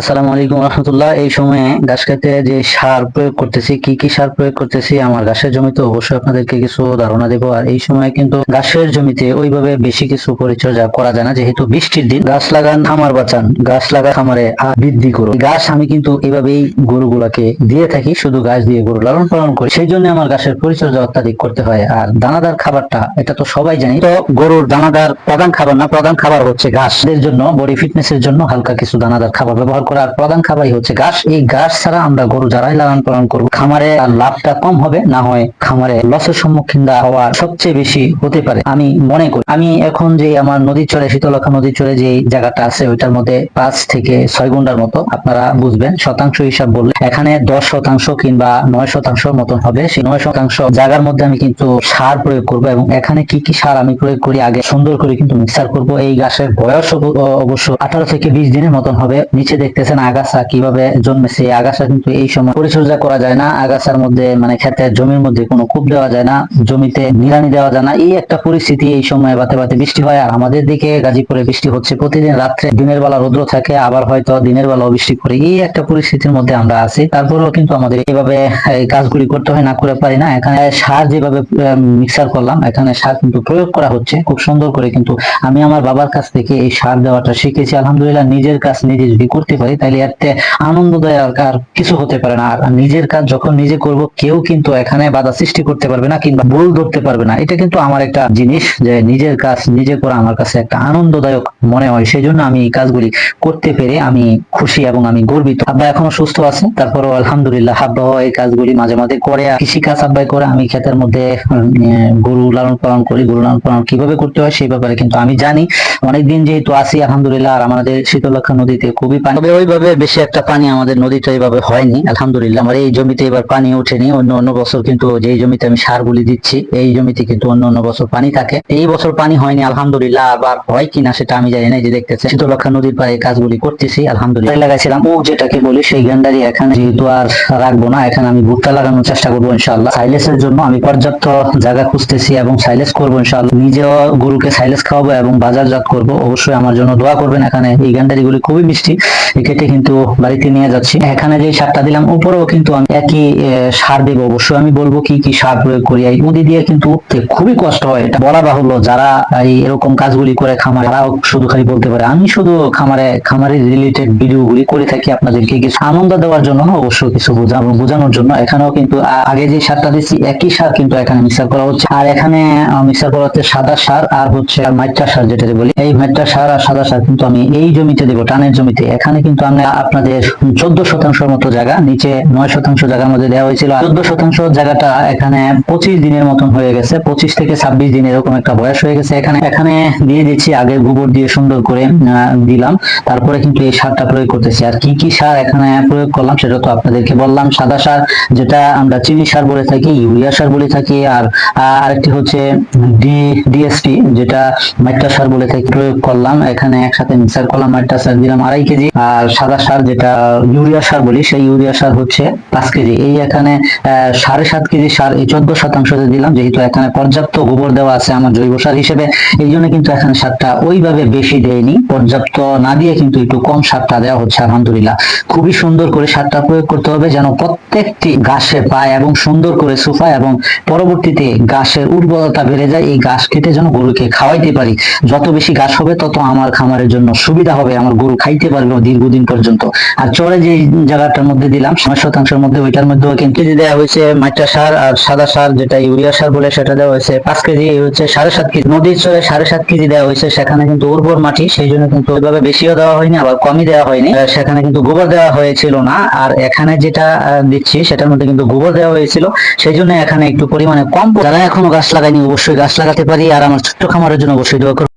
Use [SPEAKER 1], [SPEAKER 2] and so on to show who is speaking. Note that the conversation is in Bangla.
[SPEAKER 1] আসসালামু আলাইকুম রহমতুল্লাহ। এই সময়ে গাছ খেতে যে সার প্রয়োগ করতেছি, কি কি সার প্রয়োগ করতেছি, আমার গাছের জমিতে অবশ্যই আপনাদেরকে কিছু ধারণা দেবো। আর এই সময় কিন্তু গাছের জমিতে ওইভাবে বেশি কিছু পরিচর্যা করা যায় না, যেহেতু বৃষ্টির দিন। গাছ লাগান, খামার বাঁচান। গাছ লাগা খামারে বৃদ্ধি করুন। গাছ আমি কিন্তু এভাবেই গরুগুলাকে দিয়ে থাকি, শুধু গাছ দিয়ে গরু লালন পালন করি। সেই জন্য আমার গাছের পরিচর্যা অত্যাধিক করতে হয়। আর দানাদার খাবারটা, এটা তো সবাই জানি। তো গরুর দানাদার প্রধান খাবার না, প্রধান খাবার হচ্ছে এর জন্য, বডি ফিটনেসের জন্য হালকা কিছু দানাদার খাবার ব্যবহার করার প্রধান খাবারই হচ্ছে ঘাস। এই ঘাস ছাড়া আমরা গরু যারাই লালন পালন করব, খামারে লাভটা কম হবে, না হয় খামারে লসের সম্মুখীন হওয়ার সবচেয়ে বেশি হতে পারে, আমি মনে করি। আমি এখন যে আমার নদীর চরে শীতলক্ষা নদীর চরে যে জায়গাটা আছে, ওইটার মধ্যে পাঁচ থেকে ছয় গুন্ডার মতো, আপনারা বুঝবেন, শতাংশ হিসাব বললে এখানে দশ শতাংশ কিংবা নয় শতাংশ মতন হবে। সেই নয় শতাংশ জায়গার মধ্যে আমি কিন্তু সার প্রয়োগ করব এবং এখানে কি কি সার আমি প্রয়োগ করি, আগে সুন্দর করে কিন্তু মিক্সার করব। এই গাছের বয়স অবশ্য আঠারো থেকে বিশ দিনের মতন হবে, নিচে দেখতেছেন আগাছা কীভাবে জন্মেছে। আগাছা কিন্তু এই সময় পরিচর্যা করা যায় না। আগাছার মধ্যে মানে ক্ষেতের জমির মধ্যে কোনো কূপ দেওয়া যায় না, জমিতে নিড়ানি দেওয়া যায় না। এই একটা পরিস্থিতি এই সময় বাতে বাতে বৃষ্টি হয়। আর আমাদের দিকে গাজীপুরে বৃষ্টি হচ্ছে প্রতিদিন রাত্রে। দিনের বেলা রৌদ্র থাকে, আবার হয়তো দিনের বেলাও বৃষ্টি করে এই একটা পরিস্থিতির মধ্যে আমরা আছি। তারপরেও কিন্তু আমাদের এইভাবে, এই কাজগুলি করতে হয়, না করে পারি না। এখানে সার যেভাবে মিক্সার করলাম, এখানে সার কিন্তু প্রয়োগ করা হচ্ছে। খুব সুন্দর করে কিন্তু আমি আমার বাবার কাছ থেকে এই সার দেওয়াটা শিখেছি। আলহামদুলিল্লাহ, নিজের কাজ নিজে যদি করতে পারি তাহলে এতে আনন্দদায়ক আর কিছু হতে পারে না। আর নিজের কাজ যখন নিজে করব, কেউ কিন্তু এখানে বাধা সৃষ্টি করতে পারবে না কিংবা ভুল ধরতে পারবে না। এটা কিন্তু আমার একটা জিনিস যে নিজের কাজ নিজে করা আমার কাছে একটা আনন্দদায়ক মনে হয়। সেই জন্য আমি এই কাজগুলি করতে পেরে আমি খুশি এবং আমি গর্বিত। আব্বা এখনও সুস্থ আছে, তারপরও আলহামদুলিল্লাহ আব্বাও এই কাজগুলি মাঝে মাঝে করে। আর কৃষি কাজ আব্বাই করে, আমি ক্ষেতের মধ্যে গরু লালন পালন করি। গরু লালন পালন কীভাবে করতে হয় সেই ব্যাপারে কিন্তু আমি জানি। অনেকদিন যেহেতু আছি, আলহামদুলিল্লাহ, আর আমাদের শীতলক্ষা নদীতে খুবই পানি ওইভাবে বেশি একটা পানি আমাদের নদীতে এইভাবে হয়নি, আলহামদুলিল্লাহ। আমার এই জমিতে এবার পানি ওঠেনি, অন্য অন্য বছর কিন্তু যেই জমিতে আমি সারগুলি দিচ্ছি, এই জমিতে কিন্তু অন্য অন্য বছর পানি থাকে। এই বছর পানি হয়নি, আলহামদুলিল্লাহ, আবার হয় কিনা সেটা আমি জানি না যে দেখতেছি শীতলক্ষা নদীর পাড়ে কাজগুলি করতেছি, আলহামদুলিল্লাহ। লাগাইছিলাম, ও যেটাকে বলি সেই গান্ডারি এখানে যেহেতু আর রাখব না, এখানে আমি ভুট্টা লাগানোর চেষ্টা করব, ইনশাআল্লাহ। সাইলেসের জন্য আমি পর্যাপ্ত জায়গা খুঁজতেছি এবং সাইলেস করব, ইনশাআল্লাহ। নিজেও গরুকে সাইলেস খাওয়াবো এবং বাজারজাত করব, অবশ্যই আমার জন্য দোয়া করবেন এখানে। এই গান্ডারিগুলি খুবই মিষ্টি কেটে কিন্তু বাড়িতে নিয়ে যাচ্ছি। এখানে যে সারটা দিলাম উপরেও কিন্তু আমি একই সার দেবো। অবশ্যই আমি বলব কি কি সার প্রয়োগ করি। এই নদী দিয়ে কিন্তু উঠতে খুবই কষ্ট হয়। এটা বলা বাহুল্য যারা এই এরকম কাজগুলি করে খামার তারাও শুধু খালি বলতে পারে। আমি শুধু খামারে খামারের রিলেটেড ভিডিওগুলি করে থাকি আপনাদেরকে কিছু আনন্দ দেওয়ার জন্য। না, অবশ্য কিছু বোঝানো বোঝানোর জন্য। এখানেও কিন্তু আগে যে সারটা দিচ্ছি একই সার কিন্তু এখানে মিক্সার করা হচ্ছে। আর এখানে মিক্সার করা হচ্ছে সাদা সার আর হচ্ছে মাইট্রা সার যেটা বলি। এই মাইট্রা সার আর সাদা সার কিন্তু আমি এই জমিতে দেবো টানের জমিতে। এখানে কিন্তু আমি আপনাদের চোদ্দ শতাংশের মতো জায়গা, নিচে নয় শতাংশ জায়গার মধ্যে দেওয়া হয়েছিল। চোদ্দ শতাংশ জায়গাটা এখানে পঁচিশ দিনের মতন হয়ে গেছে। পঁচিশ থেকে ছাব্বিশ দিন এরকম একটা বয়স হয়ে গেছে। এখানে এখানে দিয়ে দিচ্ছি, আগে গোবর দিয়ে সুন্দর করে দিলাম। তারপরে কিন্তু এই সারটা প্রয়োগ করতেছি। আর কি কি সার এখানে প্রয়োগ করলাম সেটা তো আপনাদেরকে বললাম। সাদা সার, যেটা আমরা চিনি সার বলে থাকি, ইউরিয়া সার বলে থাকি, আর আরেকটি হচ্ছে ডি ডিএসটি যেটা মাইট্রা সার বলে থাকি, প্রয়োগ করলাম। এখানে একসাথে মিক্সার করলাম মাইট্রা সার দিলাম আড়াই কেজি। আর সাদা সার যেটা ইউরিয়া সার বলি, সেই ইউরিয়া সার হচ্ছে পাঁচ কেজি। এই এখানে সাড়ে সাত কেজি সার, এই চোদ্দ শতাংশতে দিলাম, যেহেতু এখানে পর্যাপ্ত গোবর দেওয়া আছে আমার জৈব সার হিসেবে, এই জন্য কিন্তু এখানে সারটা ওইভাবে বেশি দেয়নি। পর্যাপ্ত না দিয়ে কিন্তু একটু কম সারটা দেওয়া হচ্ছে, আলহামদুলিল্লাহ। খুবই সুন্দর করে সারটা প্রয়োগ করতে হবে, যেন প্রত্যেকটি গাছে পায় এবং সুন্দর করে সুফায় এবং পরবর্তীতে গাছের উর্বরতা বেড়ে যায়, এই গাছ কেটে যেন গরুকে খাওয়াইতে পারি। যত বেশি গাছ হবে, তত আমার খামারের জন্য সুবিধা হবে, আমার গরু খাইতে পারবে দীর্ঘদিন পর্যন্ত। আর চরে যে জায়গাটার মধ্যে দিলাম সাত শতাংশের মধ্যে ওইটার মধ্যে কিন্তু কেজি দেওয়া হয়েছে মাইট্রা সার আর সাদা সার, যেটা ইউরিয়া সার বলে সেটা দেওয়া হয়েছে। পাঁচ কেজি হচ্ছে সাড়ে সাত কেজি। নদীর চরে সাড়ে সাত কেজি দেওয়া হয়েছে, সেখানে কিন্তু উর্বর মাটি, সেই জন্য কিন্তু ওইভাবে বেশিও দেওয়া হয়নি, আবার কমই দেওয়া হয়নি। সেখানে কিন্তু গোবর দেওয়া হয়েছিল না। আর এখানে যেটা দিচ্ছি, সেটার মধ্যে কিন্তু গোবর দেওয়া হয়েছিল। সেই জন্য এখানে একটু পরিমাণে কম। যারা এখনও গাছ লাগায়নি, অবশ্যই গাছ লাগাতে পারি। আর আমার ছোট্ট খামারের জন্য অবশ্যই দোয়া।